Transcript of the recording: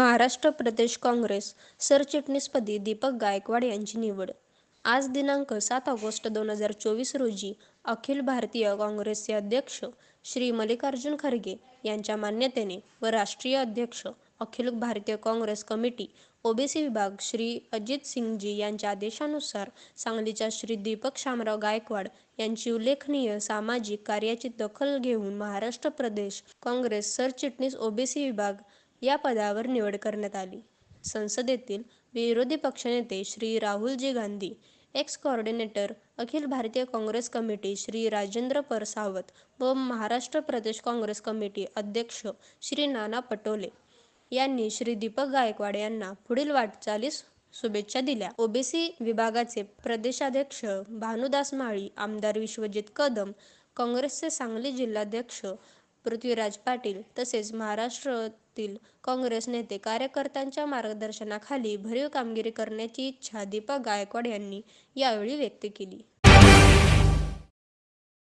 महाराष्ट्र प्रदेश काँग्रेस सरचिटणीसपदी दीपक गायकवाड यांची निवड. आज दिनांक सात ऑगस्ट दोन हजार चोवीस रोजी अखिल भारतीय काँग्रेसचे अध्यक्ष श्री मल्लिकार्जुन खरगे यांच्या मान्यतेने व राष्ट्रीय अध्यक्ष अखिल भारतीय काँग्रेस कमिटी ओबीसी विभाग श्री अजित सिंगजी यांच्या आदेशानुसार सांगलीच्या श्री दीपक शामराव गायकवाड यांची उल्लेखनीय सामाजिक कार्याची दखल घेऊन महाराष्ट्र प्रदेश काँग्रेस सरचिटणीस ओबीसी विभाग या पदावर निवड करण्यात आली. संसदेतील विरोधी पक्षनेते Shri Rahulji Gandhi, ex coordinator Akhil Bharatiya Congress committee Shri Rajendra Parsawat व महाराष्ट्र प्रदेश काँग्रेस कमिटी अध्यक्ष श्री नाना पटोले यांनी श्री दीपक गायकवाड यांना पुढील वाटचालीस शुभेच्छा दिल्या. ओबीसी विभागाचे प्रदेशाध्यक्ष भानुदास माळी, आमदार विश्वजित कदम, काँग्रेसचे सांगली जिल्हाध्यक्ष पृथ्वीराज पाटील तसेच महाराष्ट्र महाराष्ट्रातील काँग्रेस नेते कार्यकर्त्यांच्या मार्गदर्शनाखाली भरीव कामगिरी करण्याची इच्छा दीपक गायकवाड यांनी यावेळी व्यक्त केली.